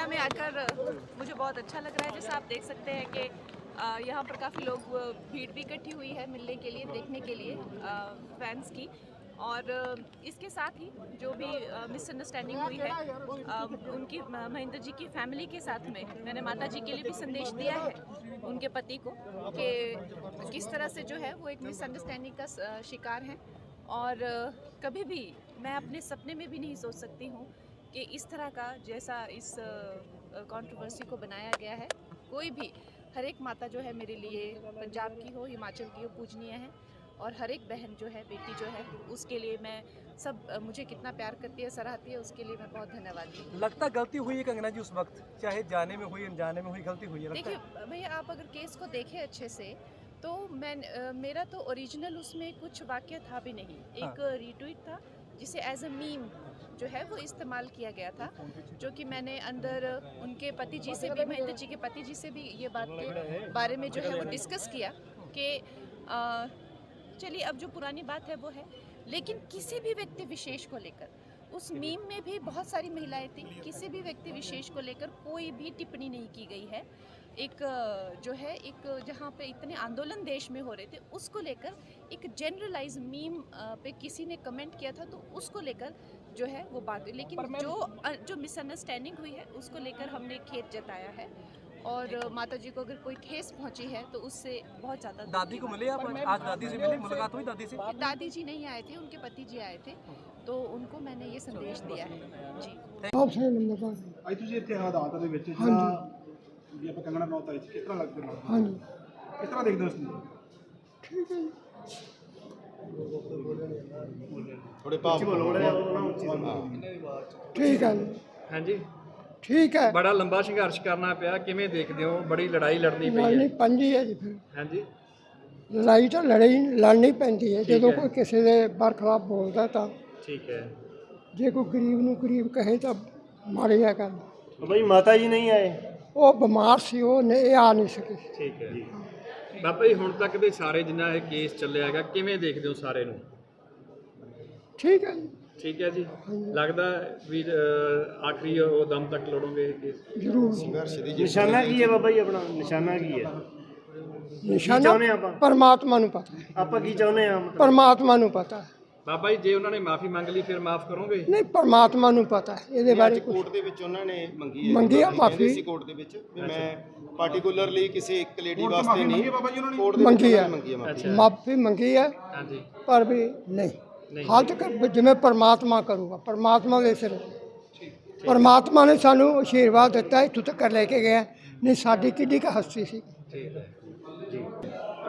बठिंडा में आकर मुझे बहुत अच्छा लग रहा है। जैसा आप देख सकते हैं कि यहाँ पर काफ़ी लोग भीड़ भी इकट्ठी हुई है मिलने के लिए, देखने के लिए फैंस की। और इसके साथ ही जो भी मिसअंडरस्टैंडिंग हुई है उनकी महेंद्र जी की फैमिली के साथ में मैंने माता जी के लिए भी संदेश दिया है उनके पति को कि किस तरह से जो है वो एक मिसअंडरस्टैंडिंग का शिकार हैं। और कभी भी मैं अपने सपने में भी नहीं सोच सकती हूँ कि इस तरह का जैसा इस कंट्रोवर्सी को बनाया गया है। कोई भी हर एक माता जो है मेरे लिए पंजाब की हो हिमाचल की हो पूजनीय है और हर एक बहन जो है बेटी जो है उसके लिए मैं सब मुझे कितना प्यार करती है सराहती है उसके लिए मैं बहुत धन्यवाद लगता गलती हुई है कंगना जी उस वक्त? चाहे जाने में हुई अनजाने में हुई गलती हुई है देखिए भैया आप अगर केस को देखें अच्छे से तो मैं अ, मेरा तो ओरिजिनल उसमें कुछ वाक्य था भी नहीं। एक रीट्वीट था जिसे एज अ मीम जो है वो इस्तेमाल किया गया था जो कि मैंने अंदर उनके पति जी से भी महेंद्र जी के पति जी से भी ये बात के बारे में जो है वो डिस्कस किया कि चलिए अब जो पुरानी बात है वो है। लेकिन किसी भी व्यक्ति विशेष को लेकर उस मीम में भी बहुत सारी महिलाएँ थी। किसी भी व्यक्ति विशेष को लेकर कोई भी टिप्पणी नहीं की गई है। एक जो है एक जहाँ पे इतने आंदोलन देश में हो रहे थे उसको लेकर एक जनरलाइज मीम पे किसी ने कमेंट किया था तो उसको लेकर जो है वो बात हुई। लेकिन जो जो मिसअंडरस्टैंडिंग हुई है उसको लेकर हमने खेत जताया है। और माता जी को अगर कोई ठेस पहुँची है तो उससे बहुत ज़्यादा दादी को मिले आप? आज दादी से मिले मुलाकात हुई दादी से? दादी जी नहीं आए थे उनके पति जी आए थे। तो उनको मैंने ये संदेश दिया है जी ਆਪਸ਼ਨ ਨੰਬਰ ਦਾ ਅੱਜ ਤੁਸੀਂ ਇੱਥੇ ਹਾਲਾਤ ਦੇ ਵਿੱਚ ਜਿਹੜਾ ਵੀ ਆਪਾਂ ਕੰਗਣਾ ਨੌਤ ਆਈ ਸੀ ਕਿਸ ਤਰ੍ਹਾਂ ਲੱਗਦੇ ਹੋ ਹਾਂਜੀ ਕਿਸ ਤਰ੍ਹਾਂ ਦੇਖਦੇ ਹੋ ਇਸ ਨੂੰ ਠੀਕ ਹੈ ਜੀ ਥੋੜੇ ਭਾਵ ਠੀਕ ਹੈ ਜੀ ਹਾਂਜੀ ਠੀਕ ਹੈ ਬੜਾ ਲੰਬਾ ਸੰਘਰਸ਼ ਕਰਨਾ ਪਿਆ ਕਿਵੇਂ ਦੇਖਦੇ ਹੋ ਬੜੀ ਲੜਾਈ ਲੜਨੀ ਪਈ ਲੜਨੀ ਹੈ ਪੰਜੀ ਹੈ ਜੀ ਫਿਰ ਹਾਂਜੀ ਲੜਾਈ ਤਾਂ ਲੜੀ ਲੜਨੀ ਪੈਂਦੀ ਹੈ ਜਦੋਂ ਕੋਈ ਕਿਸੇ ਦੇ ਬਰਖਲਾਫ ਬੋਲਦਾ ਤਾਂ ਠੀਕ ਹੈ। ਜੇ ਕੋਈ ਗਰੀਬ ਨੂੰ ਗਰੀਬ ਕਹੇ ਤਾਂ ਮਾੜੀ ਆ ਗੱਲ। ਬਈ ਮਾਤਾ ਜੀ ਨਹੀਂ ਆਏ? ਉਹ ਬਿਮਾਰ ਸੀ ਉਹ ਨਹੀਂ ਆ ਨਹੀਂ ਸਕੇ। ਠੀਕ ਹੈ। ਬਾਬਾ ਜੀ ਹੁਣ ਤੱਕ ਦੇ ਸਾਰੇ ਜਿੰਨਾ ਇਹ ਕੇਸ ਚੱਲਿਆ ਹੈਗਾ ਕਿਵੇਂ ਦੇਖਦੇ ਹੋ ਸਾਰੇ ਨੂੰ? ਠੀਕ ਹੈ ਜੀ। ਠੀਕ ਹੈ ਜੀ। ਲੱਗਦਾ ਵੀ ਅਹ, ਆਖਰੀ ਉਹ ਦਮ ਤੱਕ ਲੜੋਗੇ ਇਹ ਕੇਸ ਜ਼ਰੂਰ। ਨਿਸ਼ਾਨਾ ਕੀ ਹੈ ਬਾਬਾ ਜੀ ਆਪਣਾ? ਨਿਸ਼ਾਨਾ ਕੀ ਹੈ? ਨਿਸ਼ਾਨਾ ਚਾਹੁੰਦੇ ਆਪਾਂ? ਪਰਮਾਤਮਾ ਨੂੰ ਪਤਾ। ਹੈ ਆਪਾਂ ਕੀ ਚਾਹੁੰਦੇ ਆ ਮਤਲਬ ਪਰਮਾਤਮਾ ਨੂੰ ਪਤਾ। ਹੈ ਬਾਬਾ ਜੀ ਜੇ ਉਹਨਾਂ ਨੇ ਮਾਫੀ ਮੰਗ ਲਈ ਫਿਰ ਮਾਫ ਕਰੋਗੇ? ਨਹੀਂ ਪਰਮਾਤਮਾ ਨੂੰ ਪਤਾ ਹੈ ਇਹਦੇ ਬਾਰੇ ਕੋਰਟ ਦੇ ਵਿੱਚ ਉਹਨਾਂ ਨੇ ਮੰਗੀ ਹੈ। ਮੰਗੀ ਆ ਮਾਫ਼ੀ। ਸੀ ਕੋਰਟ ਦੇ ਵਿੱਚ ਵੀ ਮੈਂ ਪਾਰਟਿਕੂਲਰਲੀ ਕਿਸੇ ਇੱਕ ਲੇਡੀ ਵਾਸਤੇ ਨਹੀਂ ਮੰਗੀ ਬਾਬਾ ਜੀ ਉਹਨਾਂ ਨੇ? ਕੋਰਟ ਦੇ ਵਿੱਚ ਮੰਗੀ ਉਹਨਾਂ ਆ। ਨੇ ਮੰਗੀ ਹੈ ਮਾਫ਼ੀ। ਮੰਗੀ ਹੈ ਹਾਂਜੀ। ਪਰ ਵੀ ਨਹੀਂ। ਨਹੀਂ। ਹਾਲ ਤੱਕ ਜਿਵੇਂ ਪਰਮਾਤਮਾ ਕਰੂਗਾ ਪਰਮਾਤਮਾ ਦੇ ਸਿਰ। ਪਰਮਾਤਮਾ ਨੇ ਸਾਨੂੰ ਆਸ਼ੀਰਵਾਦ ਦਿੱਤਾ ਇੱਥੋਂ ਤੱਕ ਲੈ ਕੇ ਗਿਆ ਨਹੀਂ ਸਾਡੀ ਕਿੱਡੀ ਕੁ ਹਸਤੀ ਸੀ। ਠੀਕ ਹੈ। ਜੀ।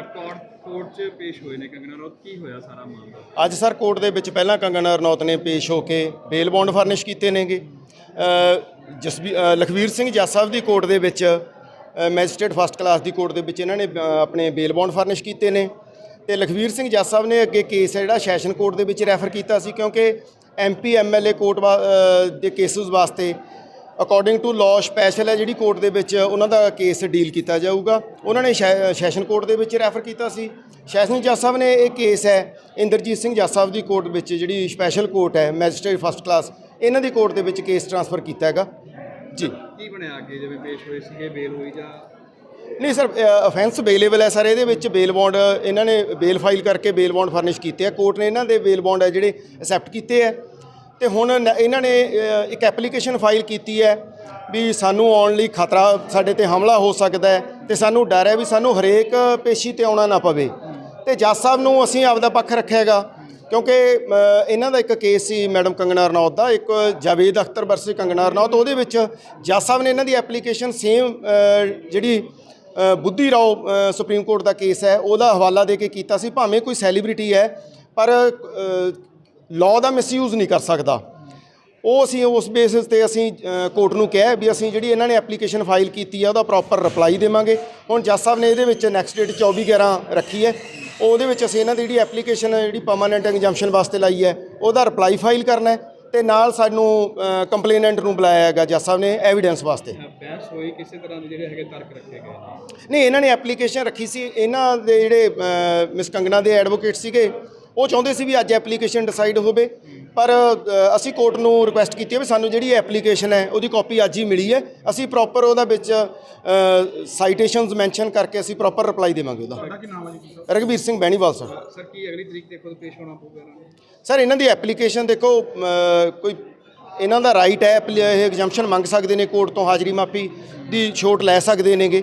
ਕੋਰਟ 'ਚ ਪੇਸ਼ ਹੋਏ ਨੇ ਕੰਗਨਾ ਰੌਤ ਕੀ ਹੋਇਆ ਸਾਰਾ ਮਾਮਲਾ? ਅੱਜ ਸਰ ਕੋਰਟ ਦੇ ਵਿੱਚ ਪਹਿਲਾਂ ਕੰਗਨਾ ਰਣੌਤ ਨੇ ਪੇਸ਼ ਹੋ ਕੇ ਬੇਲ ਬੌਂਡ ਫਰਨਿਸ਼ ਕੀਤੇ ਨੇਗੇ। ਜਸਬੀ ਲਖਵੀਰ ਸਿੰਘ ਜੱਜ ਸਾਹਿਬ ਦੀ ਕੋਰਟ ਦੇ ਵਿੱਚ ਅ, ਮੈਜਿਸਟ੍ਰੇਟ ਫਸਟ ਕਲਾਸ ਦੀ ਕੋਰਟ ਦੇ ਵਿੱਚ ਇਹਨਾਂ ਨੇ ਆਪਣੇ ਬੇਲ ਬੌਂਡ ਫਰਨਿਸ਼ ਕੀਤੇ ਨੇ। ਤੇ ਲਖਵੀਰ ਸਿੰਘ ਜੱਜ ਸਾਹਿਬ ਨੇ ਅੱਗੇ ਕੇਸ ਹੈ ਜਿਹੜਾ ਸੈਸ਼ਨ ਕੋਰਟ ਦੇ ਵਿੱਚ ਰੈਫਰ ਕੀਤਾ ਸੀ ਕਿਉਂਕਿ ਐਮਪੀ ਐਮਐਲਏ ਕੋਰਟ ਵਾ- ਦੇ ਕੇਸਿਸ ਵਾਸਤੇ ਅਕੋਰਡਿੰਗ ਟੂ ਲਾਅ ਸਪੈਸ਼ਲ ਹੈ ਜਿਹੜੀ ਕੋਰਟ ਦੇ ਵਿੱਚ ਉਹਨਾਂ ਦਾ ਕੇਸ ਡੀਲ ਕੀਤਾ ਜਾਊਗਾ। ਉਹਨਾਂ ਨੇ ਸੈਸ਼ਨ ਕੋਰਟ ਦੇ ਵਿੱਚ ਰੈਫਰ ਕੀਤਾ ਸੀ। ਸੈਸ਼ਨ ਜੱਜ ਸਾਹਿਬ ਨੇ ਇਹ ਕੇਸ ਹੈ ਇੰਦਰਜੀਤ ਸਿੰਘ ਜੱਜ ਸਾਹਿਬ ਦੀ ਕੋਰਟ ਵਿੱਚ ਜਿਹੜੀ ਸਪੈਸ਼ਲ ਕੋਰਟ ਹੈ ਮੈਜਿਸਟ੍ਰੇਟ ਫਸਟ ਕਲਾਸ ਇਹਨਾਂ ਦੀ ਕੋਰਟ ਦੇ ਵਿੱਚ ਕੇਸ ਟ੍ਰਾਂਸਫਰ ਕੀਤਾ ਹੈਗਾ। ਜੀ। ਕੀ ਬਣਿਆ ਅੱਗੇ? ਜਿਵੇਂ ਪੇਸ਼ ਹੋਏ ਸੀਗੇ ਬੇਲ ਹੋਈ ਜਾਂ? ਨਹੀਂ ਸਰ ਅਫੈਂਸ ਬੇਲੇਬਲ ਹੈ ਸਰ ਇਹਦੇ ਵਿੱਚ ਬੇਲ ਬੌਂਡ ਇਹਨਾਂ ਨੇ ਬੇਲ ਫਾਈਲ ਕਰਕੇ ਬੇਲ ਬੌਂਡ ਫਰਨਿਸ਼ ਕੀਤੇ ਆ। ਕੋਰਟ ਨੇ ਇਹਨਾਂ ਦੇ ਬੇਲ ਬੌਂਡ ਹੈ ਜਿਹੜੇ ਅਸੈਪਟ ਕੀਤੇ ਆ। ਤੇ ਹੁਣ ਨ- ਇਹਨਾਂ ਨੇ ਅ, ਇੱਕ ਐਪਲੀਕੇਸ਼ਨ ਫਾਈਲ ਕੀਤੀ ਹੈ ਵੀ ਸਾਨੂੰ ਆਉਣ ਲਈ ਖਤਰਾ ਸਾਡੇ ਤੇ ਹਮਲਾ ਹੋ ਸਕਦਾ ਹੈ ਤੇ ਸਾਨੂੰ ਡਰ ਹੈ ਵੀ ਸਾਨੂੰ ਹਰੇਕ ਪੇਸ਼ੀ ਤੇ ਆਉਣਾ ਨਾ ਪਵੇ। ਤੇ ਜੱਜ ਸਾਹਿਬ ਨੂੰ ਅਸੀਂ ਆਪਦਾ ਪੱਖ ਰੱਖਿਆ ਹੈਗਾ ਕਿਉਂਕਿ ਅ, ਇਹਨਾਂ ਦਾ ਇੱਕ ਕੇਸ ਸੀ ਮੈਡਮ ਕੰਗਨਾ ਰਣੌਤ ਦਾ ਇੱਕ ਜਾਵੇਦ ਅਖਤਰ ਵਰਸਸ ਕੰਗਨਾ ਰਣੌਤ ਉਹਦੇ ਵਿੱਚ ਜੱਜ ਸਾਹਿਬ ਨੇ ਇਹਨਾਂ ਦੀ ਐਪਲੀਕੇਸ਼ਨ ਸੇਮ ਜਿਹੜੀ ਅ, ਬੁੱਧੀ ਰਾਓ ਅ, ਸੁਪਰੀਮ ਕੋਰਟ ਦਾ ਕੇਸ ਹੈ ਉਹਦਾ ਹਵਾਲਾ ਦੇ ਕੇ ਕੀਤਾ ਸੀ ਭਾਵੇਂ ਕੋਈ ਸੈਲੀਬ੍ਰਿਟੀ ਹੈ ਪਰ ਲਾਅ ਦਾ ਮਿਸਯੂਜ਼ ਨਹੀਂ ਕਰ ਸਕਦਾ। ਉਹ ਅਸੀਂ ਉਸ ਬੇਸਿਸ ਤੇ ਅਸੀਂ ਕੋਰਟ ਨੂੰ ਕਿਹਾ ਵੀ ਅਸੀਂ ਜਿਹੜੀ ਇਹਨਾਂ ਨੇ ਐਪਲੀਕੇਸ਼ਨ ਫਾਈਲ ਕੀਤੀ ਹੈ ਉਹਦਾ ਪ੍ਰੋਪਰ ਰਿਪਲਾਈ ਦੇਵਾਂਗੇ। ਹੁਣ ਜੱਜ ਸਾਹਿਬ ਨੇ ਇਹਦੇ ਵਿੱਚ ਨੈਕਸਟ ਡੇਟ 24 11 ਰੱਖੀ ਹੈ। ਉਹਦੇ ਵਿੱਚ ਅਸੀਂ ਇਹਨਾਂ ਦੀ ਜਿਹੜੀ ਐਪਲੀਕੇਸ਼ਨ ਜਿਹੜੀ ਪਰਮਾਨੈਂਟ ਐਗਜ਼ਾਮਸ਼ਨ ਵਾਸਤੇ ਲਾਈ ਹੈ ਉਹਦਾ ਰਿਪਲਾਈ ਫਾਈਲ ਕਰਨਾ ਹੈ ਤੇ ਨਾਲ ਸਾਨੂੰ ਕੰਪਲੇਨੈਂਟ ਨੂੰ ਬੁਲਾਇਆ ਹੈਗਾ ਜੱਜ ਸਾਹਿਬ ਨੇ ਐਵੀਡੈਂਸ ਵਾਸਤੇ। ਬਹਿਸ ਹੋਈ ਕਿਸੇ ਤਰ੍ਹਾਂ ਦੇ ਜਿਹੜੇ ਹੈਗੇ ਤਰਕ ਰੱਖੇ ਗਏ ਨਹੀਂ ਇਹਨਾਂ ਨੇ ਐਪਲੀਕੇਸ਼ਨ ਰੱਖੀ ਸੀ। ਇਹਨਾਂ ਦੇ ਜਿਹੜੇ ਮਿਸ ਕੰਗਨਾ ਦੇ ਐਡਵੋਕੇਟ ਸੀਗੇ ਉਹ ਚਾਹੁੰਦੇ ਸੀ ਵੀ ਅੱਜ ਐਪਲੀਕੇਸ਼ਨ ਡਿਸਾਈਡ ਹੋਵੇ। ਪਰ ਅਸੀਂ ਕੋਰਟ ਨੂੰ ਰਿਕੁਐਸਟ ਕੀਤੀ ਹੈ ਵੀ ਸਾਨੂੰ ਜਿਹੜੀ ਐਪਲੀਕੇਸ਼ਨ ਹੈ ਉਹਦੀ ਕਾਪੀ ਅੱਜ ਹੀ ਮਿਲੀ ਹੈ। ਅਸੀਂ ਪ੍ਰੋਪਰ ਉਹਦਾ ਵਿੱਚ ਸਾਈਟੇਸ਼ਨਸ ਮੈਂਸ਼ਨ ਕਰਕੇ ਅਸੀਂ ਪ੍ਰੋਪਰ ਰਿਪਲਾਈ ਦੇਵਾਂਗੇ ਉਹਦਾ। ਤੁਹਾਡਾ ਕੀ ਨਾਮ ਹੈ ਜੀ? ਰਗਵੀਰ ਸਿੰਘ ਬੈਣੀਵਾਲ ਸਰ। ਸਰ ਕੀ ਅਗਲੀ ਤਰੀਕ ਤੇ ਖੁਦ ਪੇਸ਼ ਹੋਣਾ ਪਊਗਾ ਇਹਨਾਂ ਨੂੰ? ਸਰ ਇਹਨਾਂ ਦੀ ਐਪਲੀਕੇਸ਼ਨ ਦੇਖੋ ਕੋਈ ਇਹਨਾਂ ਦਾ ਰਾਈਟ ਹੈ ਇਹ ਐਗਜ਼ੈਂਪਸ਼ਨ ਮੰਗ ਸਕਦੇ ਨੇ ਕੋਰਟ ਤੋਂ ਹਾਜ਼ਰੀ ਮਾਫੀ ਦੀ ਛੋਟ ਲੈ ਸਕਦੇ ਨੇਗੇ।